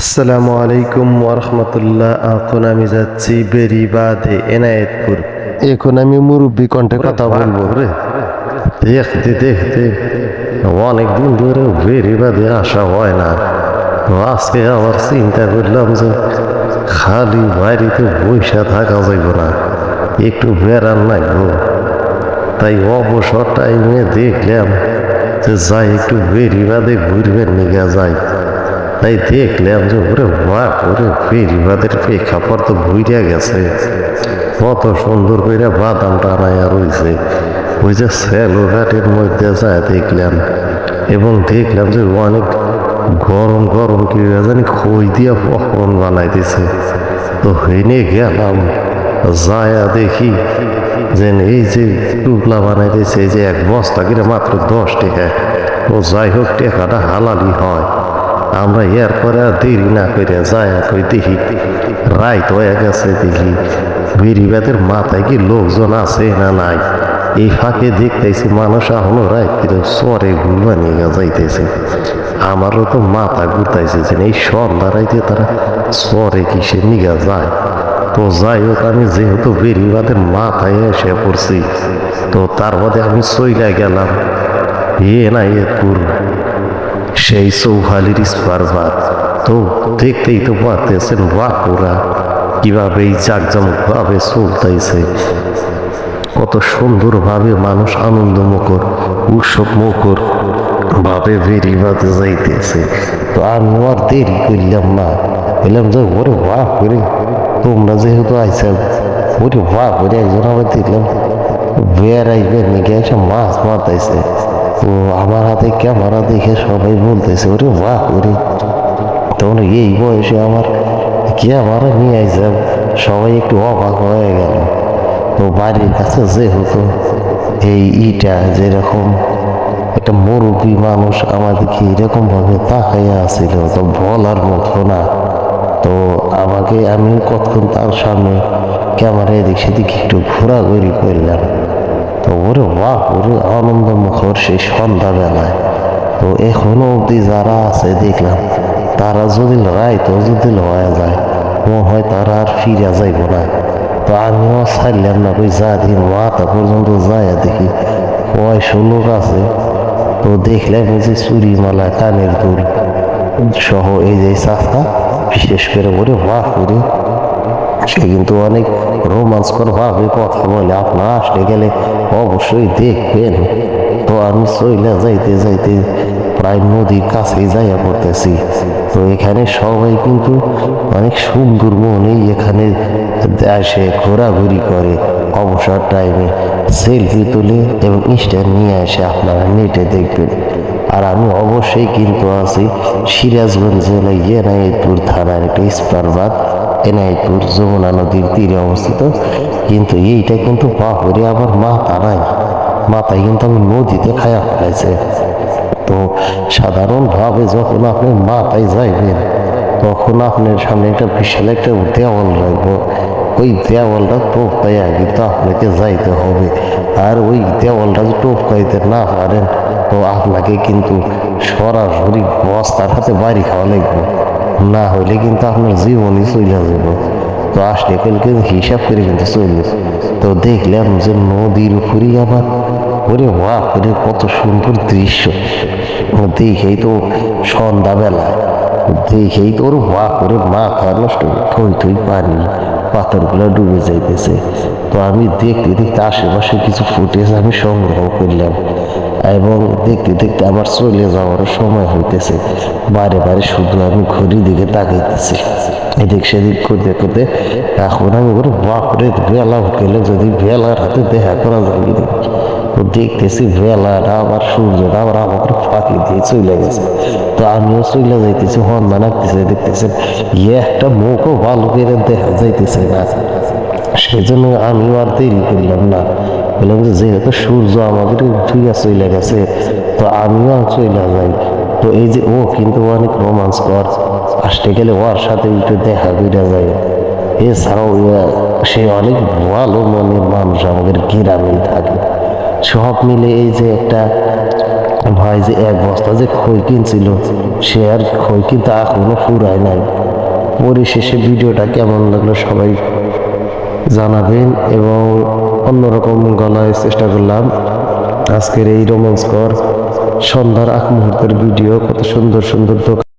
আসসালামু আলাইকুম ওরহমতুল্লাহ এখন আমি যাচ্ছি বেরিবাদে এনায়েতপুর। এখন আমি মুরব্বী কণ্ঠে কথা বলব। রে দেখতে দেখতে। অনেক দিন ধরে বেরিবাদে আসা হয় না। আজকে আবার চিন্তা করলাম যে খালি বাড়িতে বৈশা থাকা যাইব না একটু বেড়ান লাগবো তাই অবসর টাইমে দেখলাম যে যাই একটু বেরিবাদে ঘুরবেন নিগা যাই। তাই দেখলাম যে, ওরে বাপ ওরে বেরিবাদের প্রেক্ষাপট তো ভুইরা গেছে। কত সুন্দর করে বাদাম টানাইয়া রয়েছে ওই যে স্যালো ঘাটের মধ্যে যায় দেখলাম। এবং দেখলাম যে, অনেক গরম গরম কি জানি খই দিয়া পকন বানাইতেছে। তো হেনে গেলাম, যায়া দেখি যে, এই যে টুকলা বানাইতেছে, এই যে এক বস্তা করে মাত্র দশ টাকা। ও যাই হোক, টাকাটা হালালি হয়। আমরা এরপরে আর দেরি না করে যায়া কই দেখি। রায় রাইত হয়ে গেছে দেখি। বেরিবাদের মাথায় কি লোকজন আছে না নাই? এই ফাঁকে দেখতেছি মানুষ এখনও করে সরে ঘুরবা নিয়ে যাইতেছে। আমারও তো মাথা ঘুরতাইছে এই সন্ধ্যা রাইতে তারা সরে কিসে নিগা যায়। তো যাই হোক আমি যেহেতু বেরিবাদের মাথায় এসে পড়ছি, তো তার মধ্যে আমি চইলা গেলাম। এ না এ পুর সেই চৌহালির ইস্পারবাদ তো দেখতেই তো পারতেছেন বাপুরা কীভাবে এই জাকজমকভাবে চলতেছে। কত সুন্দরভাবে মানুষ আনন্দ মুখর উৎসব মুখর ভাবে বেরিবাতে যাইতেছে। তো আমি আর দেরি করলাম না। বললাম যে, ওরে বাপ করে তোমরা যেহেতু আইসাল ওরে বাপ করে একজন আবার দেখলাম বেড়াইবে নাকি একটা মাছ মারতেছে। তো আমার হাতে ক্যামেরা দেখে সবাই বলতেছে, ওরে বাহ, ওরে। তখন এই বয়সে আমার ক্যামেরা নিয়ে আইসে সবাই একটু অবাক হয়ে গেল। তো বাড়ির কাছে যেহেতু এই ইটা যেরকম একটা মুরব্বী মানুষ আমাদেরকে এরকম ভাবে তাকাইয়া আছিল, তো বলার মতো না। তো আমাকে আমি কতক্ষণ তার সামনে ক্যামেরা এদিক সেদিক একটু ঘোরাঘুরি করলাম। তো ওরে বাহ, ওরে আনন্দ মুখর সেই সন্ধ্যাবেলায়। তো এখনও অবধি যারা আছে, দেখলাম, তারা যদি রাইতো যদি লয়া যায় মনে হয় তারা আর ফিরে যাইব না। তো আমিও ছাড়লাম না ওই যা দিন মাথা পর্যন্ত যায় দেখি। কয়শো লোক আছে, তো দেখলাম যে চুরি মালা কানের দুল সহ এই যে চাষা বিশেষ করে ওরে বাহ করে সে কিন্তু অনেক রোমাঞ্চকর ভাবে কথা বলে আপনার আসতে গেলে অবশ্যই দেখবেন। তো আমি চইলা যাইতে যাইতে প্রায় নদীর কাছেই যাইয়া পড়তেছি। তো এখানে সবাই কিন্তু অনেক সুন্দর মনে এখানে আসে ঘোরাঘুরি করে, অবসর টাইমে সেলফি তুলে এবং স্ট্যান্ড নিয়ে আসে আপনারা নেটে দেখবেন। আর আমি অবশ্যই কিন্তু আছি সিরাজগঞ্জ জেলায় এনায়েতপুর থানার একটা ইস্পারবাদ এনায়েতপুর যমুনা নদীর তীরে অবস্থিত। কিন্তু এইটা কিন্তু বাপরে আবার মাথা নাই। মাথায় কিন্তু আমি নদীতে খায়া ফেলাইছে। তো সাধারণভাবে যখন আপনি মাথায় যাইবেন, তখন আপনার সামনে একটা বিশাল একটা দেওয়াল রাখব ওই দেওয়ালটা টোপকাইয়া কিন্তু আপনাকে যাইতে হবে। আর ওই দেওয়ালটা যদি টোপকাইতে না পারেন, তো আপনাকে কিন্তু সরাসরি বস্তার হাতে বাড়ি খাওয়া লাগবে। না হলে কিন্তু আপনার জীবনই চলে যাবে তো আসলে কালকে হিসাব করে কিন্তু চলবে তো দেখলাম যে নদীর উপরেই আবার, ওরে বাপ রে, কত সুন্দর দৃশ্য। দেখেই তো সন্ধ্যাবেলা, দেখেই তো ওর বাপ করে মাথা নষ্ট থই থই পানি, পাথরগুলো ডুবে যাইতেছে। তো আমি দেখতে দেখতে আশেপাশে কিছু ফুটেজ আমি সংগ্রহ করলাম। এবং দেখতে দেখতে আমার চলে যাওয়ার সময় হইতেছে। বারে বারে শুধু আমি ঘড়ির দিকে তাকাইতেছি। এদিক সেদিক করতে করতে এখন আমি ওর বাপরে, বেলা গেলে, যদি বেলার হাতে দেখা করা তো দেখতেছি বেলাটা আবার সূর্যটা আবার আমাকে ফাঁকি দিয়ে চলে গেছে। তো আমিও চলে যাইতেছি হন্যা নাকতেছে দেখতেছে ইয়ে একটা মুখও ভালো করে দেখা যাইতেছে না। সেজন্য আমিও আর দেরি করলাম না। বললাম যে যেহেতু সূর্য আমাদের ধুইয়া চলে গেছে, তো আমিও চলে যাই। তো এই যে ও কিন্তু অনেক রোমাঞ্চকর আসতে গেলে ওর সাথে একটু দেখা করে যায়। এছাড়াও সে অনেক ভালো মনের মানুষ আমাদের গ্রামেই থাকে। সব মিলে এই যে একটা ভাই যে এক বস্তা যে খই কিনছিল, সে আর খই কিন্তু এখনও ফুরায় নাই। পরিশেষে ভিডিওটা কেমন লাগল সবাই জানাবেন এবং অন্যরকম গলায় চেষ্টা করলাম। আজকের এই রোমাঞ্চকর সন্ধ্যার আগ মুহূর্তের ভিডিও কত সুন্দর সুন্দর দোকান।